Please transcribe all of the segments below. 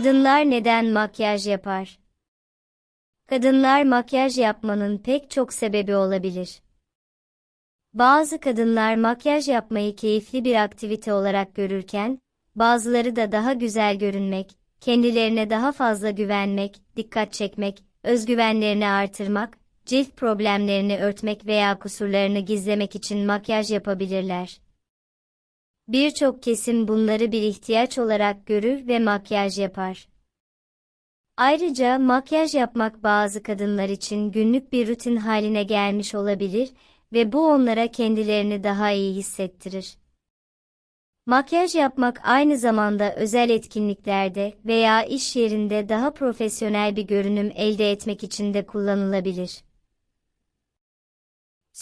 Kadınlar neden makyaj yapar? Kadınlar makyaj yapmanın pek çok sebebi olabilir. Bazı kadınlar makyaj yapmayı keyifli bir aktivite olarak görürken, bazıları da daha güzel görünmek, kendilerine daha fazla güvenmek, dikkat çekmek, özgüvenlerini artırmak, cilt problemlerini örtmek veya kusurlarını gizlemek için makyaj yapabilirler. Birçok kesim bunları bir ihtiyaç olarak görür ve makyaj yapar. Ayrıca makyaj yapmak bazı kadınlar için günlük bir rutin haline gelmiş olabilir ve bu onlara kendilerini daha iyi hissettirir. Makyaj yapmak aynı zamanda özel etkinliklerde veya iş yerinde daha profesyonel bir görünüm elde etmek için de kullanılabilir.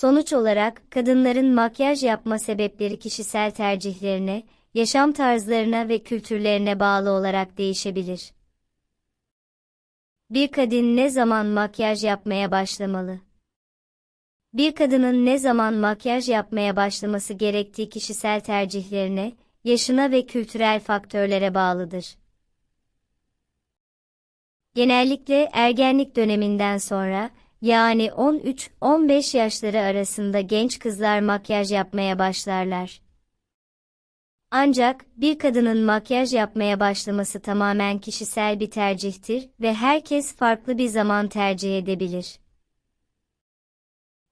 Sonuç olarak kadınların makyaj yapma sebepleri kişisel tercihlerine, yaşam tarzlarına ve kültürlerine bağlı olarak değişebilir. Bir kadın ne zaman makyaj yapmaya başlamalı? Bir kadının ne zaman makyaj yapmaya başlaması gerektiği kişisel tercihlerine, yaşına ve kültürel faktörlere bağlıdır. Genellikle ergenlik döneminden sonra, yani 13-15 yaşları arasında genç kızlar makyaj yapmaya başlarlar. Ancak bir kadının makyaj yapmaya başlaması tamamen kişisel bir tercihtir ve herkes farklı bir zaman tercih edebilir.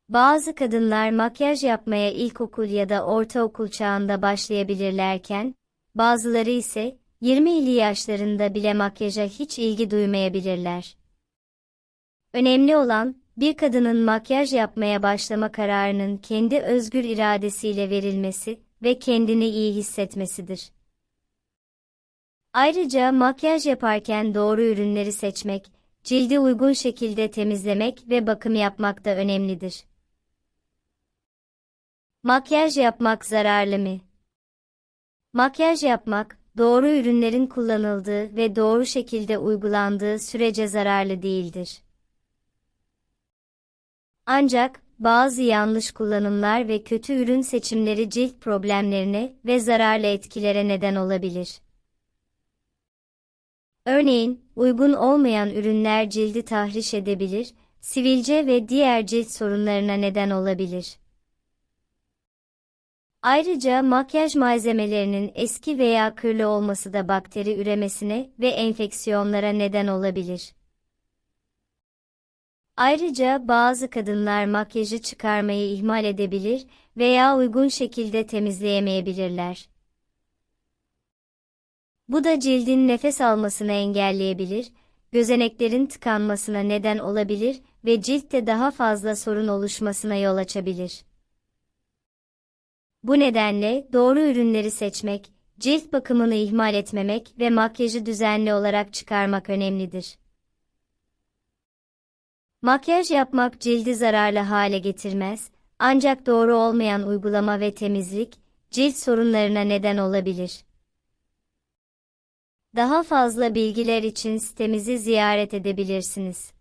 Bazı kadınlar makyaj yapmaya ilkokul ya da ortaokul çağında başlayabilirlerken, bazıları ise 20'li yaşlarında bile makyaja hiç ilgi duymayabilirler. Önemli olan, bir kadının makyaj yapmaya başlama kararının kendi özgür iradesiyle verilmesi ve kendini iyi hissetmesidir. Ayrıca makyaj yaparken doğru ürünleri seçmek, cildi uygun şekilde temizlemek ve bakım yapmak da önemlidir. Makyaj yapmak zararlı mı? Makyaj yapmak, doğru ürünlerin kullanıldığı ve doğru şekilde uygulandığı sürece zararlı değildir. Ancak, bazı yanlış kullanımlar ve kötü ürün seçimleri cilt problemlerine ve zararlı etkilere neden olabilir. Örneğin, uygun olmayan ürünler cildi tahriş edebilir, sivilce ve diğer cilt sorunlarına neden olabilir. Ayrıca makyaj malzemelerinin eski veya kırlı olması da bakteri üremesine ve enfeksiyonlara neden olabilir. Ayrıca bazı kadınlar makyajı çıkarmayı ihmal edebilir veya uygun şekilde temizleyemeyebilirler. Bu da cildin nefes almasını engelleyebilir, gözeneklerin tıkanmasına neden olabilir ve ciltte daha fazla sorun oluşmasına yol açabilir. Bu nedenle doğru ürünleri seçmek, cilt bakımını ihmal etmemek ve makyajı düzenli olarak çıkarmak önemlidir. Makyaj yapmak cildi zararlı hale getirmez, ancak doğru olmayan uygulama ve temizlik, cilt sorunlarına neden olabilir. Daha fazla bilgiler için sitemizi ziyaret edebilirsiniz.